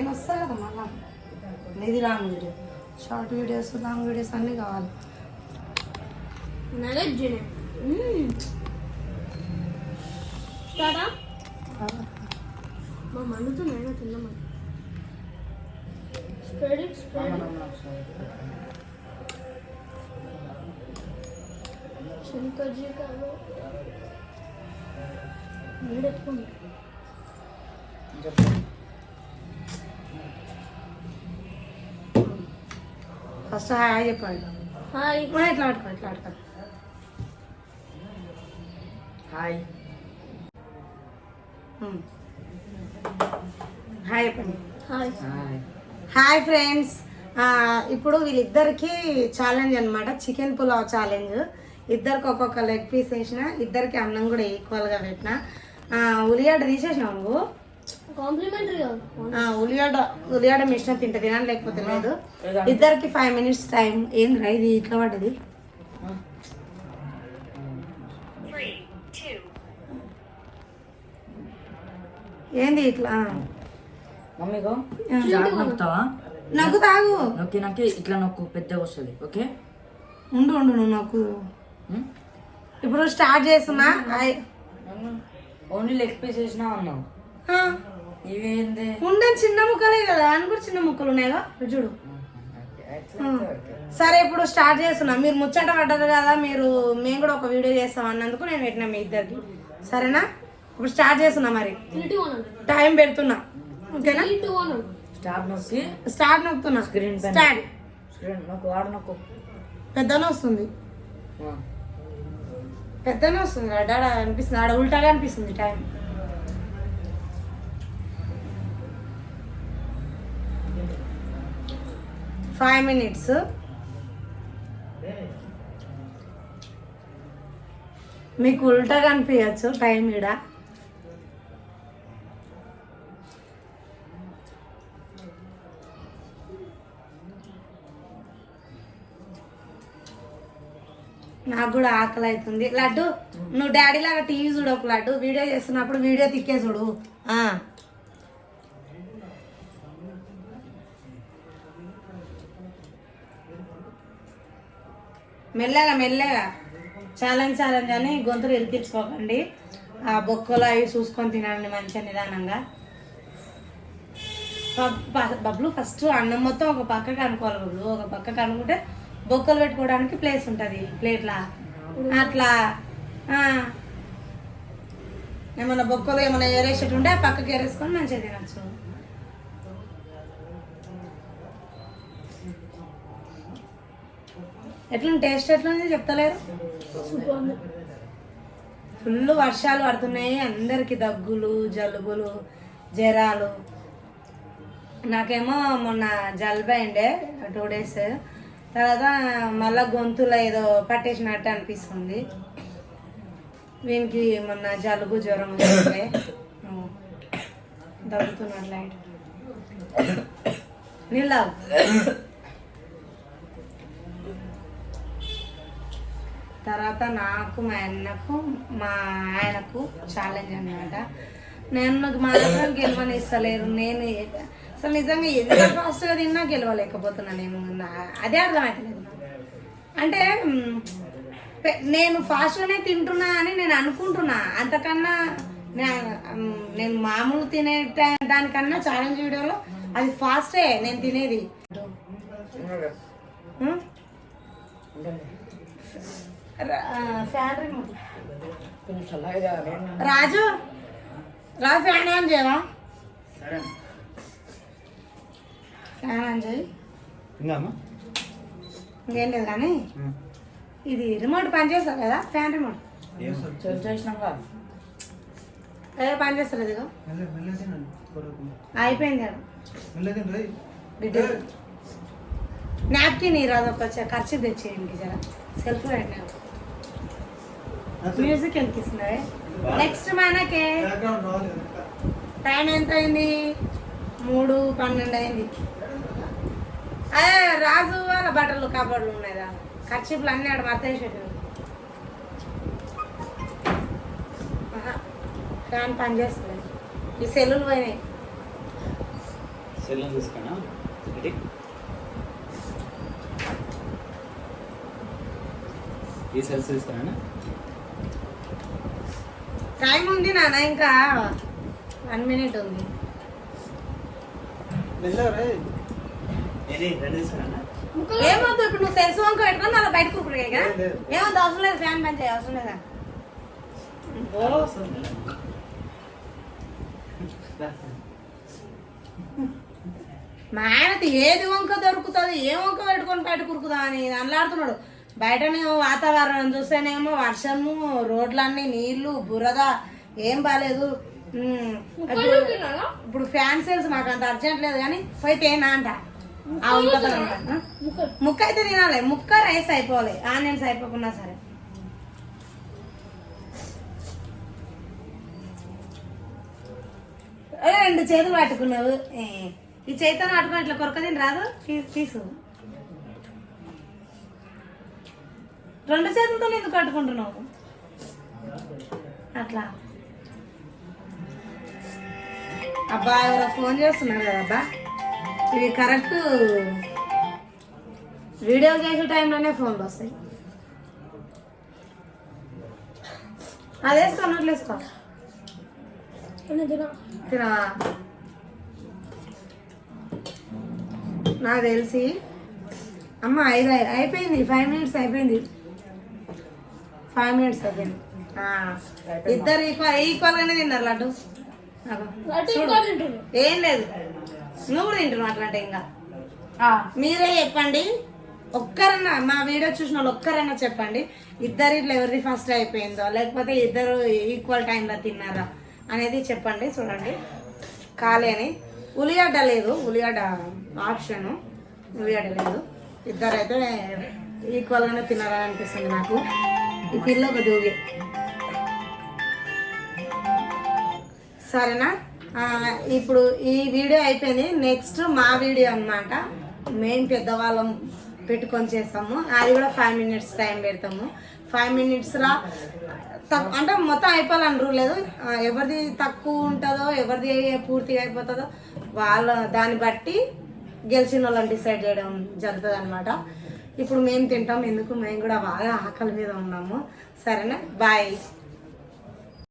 నేను వస్తా కదా మళ్ళా? ఇది long video. Short videos long videos అన్నీ కావాలి. మా మండుతున్నాయి తిన్నామా స్ప్రెడ్ ఇట్ స్ప్రెడ్ శంకర్జీ కాదు వేడెత్తుకుంది ఫస్ట్ హాయ్ చెప్పండి. హాయ్. ఇట్లా ఆడుకో ఇట్లా ఆడుకో? హాయ్. హాయ్ చెప్పండి. హాయ్. హాయ్. Hi friends. ఇప్పుడు వీళ్ళిద్దరికి ఛాలెంజ్ అన్నమాట. చికెన్ పులావ్ ఛాలెంజ్ ఇద్దరికి ఒక్కొక్క లెగ్ పీస్ వేసిన ఇద్దరికి అన్నం కూడా ఈక్వల్గా పెట్టిన. ఆ, ఉల్లిగడ్డ తీసేసినావు నువ్వు. ఉల్లిగడ్డ ఉల్లిగడ్డ మిషన్ తింటే తినాలి లేకపోతే లేదు. ఇద్దరికి ఫైవ్ మినిట్స్ టైం ఏంది ఇది? ఇట్లా పడ్డది? ఏంది ఇట్లా? మమ్మీగో నొక్కుతావా నాకు తాగు. నొక్కి నొక్కి ఇట్లా నొక్కు పెద్దగా వస్తుంది ఓకే? ఉండు ఉండు నువ్వు నాకు ఇప్పుడు స్టార్ట్ చేస్తున్నా. ఓన్లీ లెగ్ పీస్ వేసినా అన్నావు. ఆ, ఇవేంది? ఉండని చిన్న ముక్కలే కదా అని కూడా చిన్న ముక్కలు ఉన్నాయిగా? ఇటు చూడు. సరే ఇప్పుడు స్టార్ట్ చేస్తున్నా. మీరు ముచ్చట పడ్డరు కదా మీరు మేము కూడా ఒక వీడియో చేస్తాం అన్నందుకు నేను పెట్టినా మీ ఇద్దరికి సరేనా? ఇప్పుడు స్టార్ట్ చేస్తున్నా మరి. టూ పెడుతున్నా. ఓకేనా? స్టార్ట్ నొక్కి. స్టార్ట్ నొక్కుతున్నా. స్క్రీన్ పైన. స్టార్ట్. స్క్రీన్ నొక్కు వాడు నొక్కు. పెద్దనే వస్తుంది. పెద్దనే వస్తుంది ఆడ ఆడ అనిపిస్తుంది. ఆడ ఉల్టాగా అనిపిస్తుంది టైం. Five minutes. మీకు ఉల్టా కనిపించచ్చు టైం ఇడ నాకు కూడా ఆకలి అవుతుంది. లడ్డు నువ్వు డాడీ లాగా టీవీ చూడకు లడ్డు. వీడియో చేస్తున్నప్పుడు వీడియో తిక్కే చూడు మెల్లగా మెల్లగా. ఛాలెంజ్ ఛాలెంజ్ అని గొంతులు ఇరికించుకోకండి. ఆ బొక్కలు అవి చూసుకొని తినండి మంచిగా నిదానంగా. బబ్బులు బబ్లు ఫస్ట్ అన్నం మొత్తం ఒక పక్కకి అనుకోవాలి బబ్లు. ఒక పక్కకి అనుకుంటే బొక్కలు పెట్టుకోవడానికి ప్లేస్ ఉంటుంది. ప్లేట్లా. అట్లా. ఏమైనా బొక్కలు ఏమైనా ఏరేసేటి ఉంటే ఆ పక్కకి ఏరేసుకొని మంచిగా తినచ్చు. ఎట్లా టేస్ట్ ఎట్లుంది చెప్తలేరు? ఫుల్ వర్షాలు పడుతున్నాయి అందరికి దగ్గులు జలుబులు జ్వరాలు. నాకేమో మొన్న జలుబు అయిండే టూ డేస్. తర్వాత మళ్ళా గొంతులో ఏదో పట్టేసినట్టు అనిపిస్తుంది. వీనికి మొన్న జలుబు జ్వరం వస్తే దగ్గుతున్నాడు లైట్ నీళ్ళు తర్వాత నాకు మా అన్నకు మా ఆయనకు ఛాలెంజ్ అన్నమాట. నేను నాకు మాత్రం గెలవనిస్తలేరు. నేను ఏ- అసలు నిజంగా ఎంత ఫాస్ట్గా తిన్నా గెలవలేకపోతున్నా నేను. అదే అర్థమవుతలేదు. అంటే నేను ఫాస్ట్గానే తింటున్నా అని నేను అనుకుంటున్నా. అంతకన్నా నేను మామూలు తినే దానికన్నా ఛాలెంజ్ వీడియోలో అది ఫాస్టే నేను తినేది. ఫ్యాన్ రాజు రా. ఫ్యాన్ ఆన్ చేయవా ఫ్యాన్ ఆన్ చేయి ఇంకేం లేదు కానీ ఇది రిమోట్ పని చేస్తారు కదా ఫ్యాన్ రిమోట్ ఏ? పని చేస్తారు ఇదిగో అయిపోయింది నాప్కిన్ ఈ రోజు ఒక ఖర్చు తెచ్చేయండి జర. సెల్ఫ్ పెట్టినా మ్యూజిక్ ఎంత నెక్స్ట్ మనకే. టైం ఎంత అయింది? మూడు పన్నెండు అయింది. అదే రాజు వాళ్ళ బట్టలు కబడ్లు ఉన్నాయిరా ఖర్చీపులు అన్నీ ఆడ మర్తేసేటు ఫ్యాన్ పని చేస్తున్నాయి ఈ సెల్లులు పోయినాయి. సెల్లు తీసుకున్నా? ఈ సెల్స్ తీసుకున్నా టైం ఉంది నాన్న ఇంకా వన్ మినిట్ ఉంది. ఏమవుతుంది ఇప్పుడు నువ్వు సెల్స్ వంక పెట్టుకొని అలా బయట కూకుడు ఏమవుతుంది అవసరం లేదు ఫ్యాన్ పని చేయ అవసరం లేదా? మా ఆయనది ఏది వంక దొరుకుతుంది ఏ వంక పెట్టుకొని బయట కురుకుదా అని అనలాడుతున్నాడు బయటనేమో వాతావరణం చూస్తేనేమో వర్షము రోడ్లన్నీ నీళ్ళు బురద ఏం బాగాలేదు ఇప్పుడు ఫ్యాన్ సేల్స్ మాకు అంత అర్జెంట్ లేదు కానీ పోయి తేనా అంట. ముక్క అయితే తినాలి. ముక్క రైస్ అయిపోవాలి. ఆనియన్స్ అయిపోకున్నా సరే. ఏ, రెండు చేతులు పట్టుకున్నావు. ఈ చేతితో పట్టుకుని ఇట్లా కొరక తిని రాదు తీసు. రెండు చేతులతో ఎందుకు కట్టుకుంటున్నావు? అట్లా. అబ్బా ఎవరో ఫోన్ చేస్తున్నారు కదా అబ్బా. ఇవి కరెక్ట్ వీడియో చేసే టైంలోనే ఫోన్లు వస్తాయి. అది వేసుకో నోట్లు వేసుకో. తినవా నాకు తెలిసి అమ్మ ఐదు అయి- అయిపోయింది ఫైవ్ మినిట్స్ అయిపోయింది. ఫైవ్ మినిట్స్ ఇద్దరు ఈక్వల్ ఈక్వల్గానే తిన్నారు లడ్డు? ఏం లేదు. నువ్వు తింటున్నావు అట్లాంటి ఇంకా. మీరే చెప్పండి. ఒక్కరన్నా మా వీడియో చూసిన వాళ్ళు ఒక్కరన్నా చెప్పండి ఇద్దరు ఇట్లా ఎవరిది ఫస్ట్ అయిపోయిందో లేకపోతే ఇద్దరు ఈక్వల్ టైంలో తిన్నారా అనేది చెప్పండి చూడండి. ఖాళీ అని. ఉల్లిగడ్డ లేదు ఉల్లిగడ్డ ఆప్షన్ ఉల్లిగడ్డ లేదు. ఇద్దరు అయితే ఈక్వల్గానే తిన్నారని అనిపిస్తుంది నాకు. ఈ పిల్ల ఒక దూగి సరేనా? ఇప్పుడు ఈ వీడియో అయిపోయింది. నెక్స్ట్ మా వీడియో అన్నమాట. మేము పెద్దవాళ్ళం పెట్టుకొని చేస్తాము. అది కూడా ఫైవ్ మినిట్స్ టైం పెడతాము. ఫైవ్ మినిట్స్లో తక్కువ అంటే మొత్తం అయిపోవాలని రూల్ లేదు. ఎవరిది తక్కువ ఉంటుందో ఎవరిది పూర్తిగా అయిపోతుందో వాళ్ళ దాన్ని బట్టి గెలిచిన వాళ్ళని డిసైడ్ చేయడం జరుగుతుంది అనమాట ఇప్పుడు మేము తింటాం ఎందుకు? మేము కూడా బాగా ఆకలి మీద ఉన్నాము. సరేనా? బాయ్.